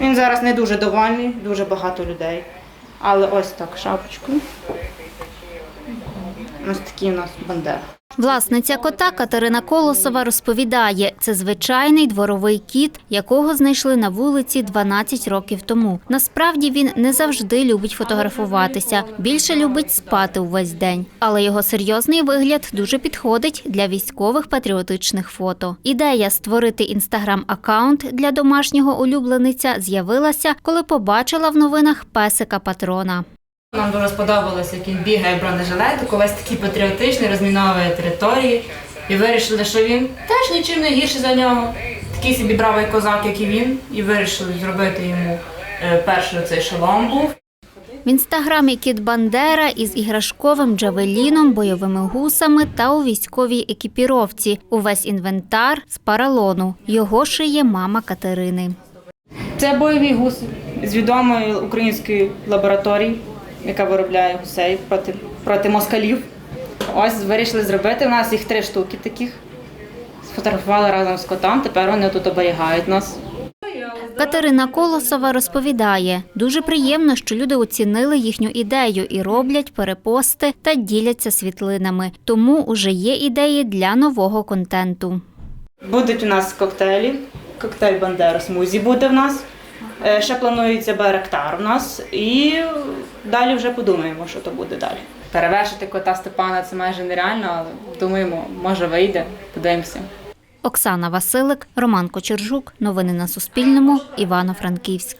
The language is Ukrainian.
Він зараз не дуже довольний, дуже багато людей. Але ось так, шапочку. Ось такі у нас бандери. Власниця кота Катерина Колосова розповідає, це звичайний дворовий кіт, якого знайшли на вулиці 12 років тому. Насправді він не завжди любить фотографуватися, більше любить спати увесь день. Але його серйозний вигляд дуже підходить для військових патріотичних фото. Ідея створити інстаграм-аккаунт для домашнього улюблениця з'явилася, коли побачила в новинах песика патрона. Нам дуже сподобалось, як він бігає в бронежилетику, весь такий патріотичний, розміновує території. І вирішили, що він теж нічим не гірший за нього. Такий собі бравий козак, як і він, і вирішили зробити йому е, перший цей шолом був. В інстаграмі кіт Бандера із іграшковим джавеліном, бойовими гусами та у військовій екіпіровці. Увесь інвентар з паралону. Його шиє мама Катерини. Це бойовий гус з відомої української лабораторії, яка виробляє гусей проти, проти москалів. Ось вирішили зробити. У нас їх три штуки таких. Сфотографували разом з котом, тепер вони тут оберігають нас. Катерина Колосова розповідає, дуже приємно, що люди оцінили їхню ідею і роблять перепости та діляться світлинами. Тому уже є ідеї для нового контенту. Будуть у нас коктейлі. Коктейль Бандера смузі буде в нас. Е, Ще планується Байрактар у нас. І далі вже подумаємо, що то буде далі. Перевершити кота Степана це майже нереально, але думаємо, може вийде, подивимося. Оксана Василик, Роман Кочержук. Новини на Суспільному. Івано-Франківськ.